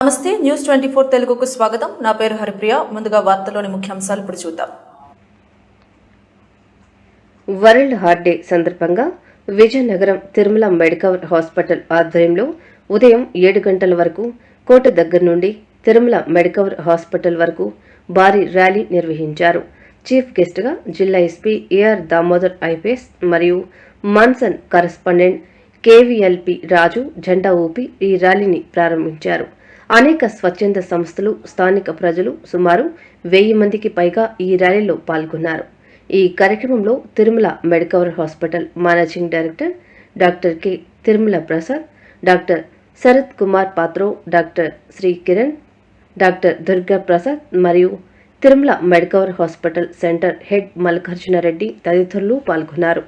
నమస్తే news twenty four తెలుగుకు స్వాగతం. నా పేరు హరిప్రియ. ముందుగా వార్తలోని ముఖ్యాంశాలు ఇప్పుడు చూద్దాం. వరల్డ్ హార్ట్ డే సందర్భంగా విజయనగరం తిరుమల మెడికవర్ హాస్పిటల్ ఆధ్వర్యంలో ఉదయం ఏడు గంటల వరకు కోట దగ్గర నుండి తిరుమల మెడికవర్ హాస్పిటల్ వరకు భారీ ర్యాలీ నిర్వహించారు. చీఫ్ గెస్ట్గా జిల్లా ఎస్పీ ఏఆర్ దామోదర్ ఐపీఎస్ మరియు మాన్సన్ కరస్పాండెంట్ కేవీఎల్పి రాజు జెండా ఊపి ఈ ర్యాలీని ప్రారంభించారు. అనేక స్వచ్ఛంద సంస్థలు స్థానిక ప్రజలు సుమారు వెయ్యి మందికి పైగా ఈ ర్యాలీలో పాల్గొన్నారు. ఈ కార్యక్రమంలో Tirumala Medicover hospital managing director doctor K. Tirumala Prasad doctor Sarath Kumar Patro doctor Sri Kiran doctor Durga Prasad మరియు Tirumala Medicover hospital centre head Mallikarjuna Reddy తదితరులు పాల్గొన్నారు.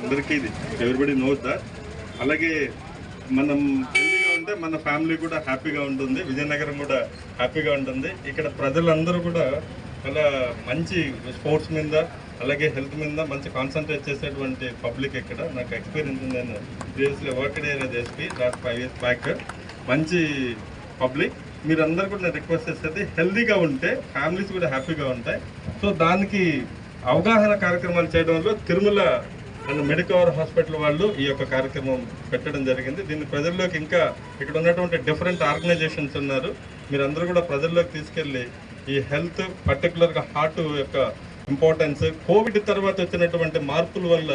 అందరికీ ఇది. ఎవరిబడి నోస్ దాట్ అలాగే మనం హెల్తీగా ఉంటే మన ఫ్యామిలీ కూడా హ్యాపీగా ఉంటుంది. విజయనగరం కూడా హ్యాపీగా ఉంటుంది. ఇక్కడ ప్రజలందరూ కూడా చాలా మంచి స్పోర్ట్స్ మీద అలాగే హెల్త్ మీద మంచి కాన్సన్ట్రేట్ చేసేటువంటి పబ్లిక్ ఇక్కడ. నాకు ఎక్స్పీరియన్స్ ఉంది నేను previously work area SP last five years back. మంచి పబ్లిక్. మీరందరూ కూడా నేను రిక్వెస్ట్ చేసేది హెల్దీగా ఉంటే ఫ్యామిలీస్ కూడా హ్యాపీగా ఉంటాయి. సో దానికి అవగాహన కార్యక్రమాలు చేయడంలో తిరుమల అండ్ మెడికవర్ హాస్పిటల్ వాళ్ళు ఈ యొక్క కార్యక్రమం పెట్టడం జరిగింది. దీన్ని ప్రజల్లోకి ఇంకా ఇక్కడ ఉన్నటువంటి డిఫరెంట్ ఆర్గనైజేషన్స్ ఉన్నారు. మీరందరూ కూడా ప్రజల్లోకి తీసుకెళ్ళి ఈ హెల్త్ పర్టికులర్గా హార్ట్ యొక్క ఇంపార్టెన్స్ కోవిడ్ తర్వాత వచ్చినటువంటి మార్పుల వల్ల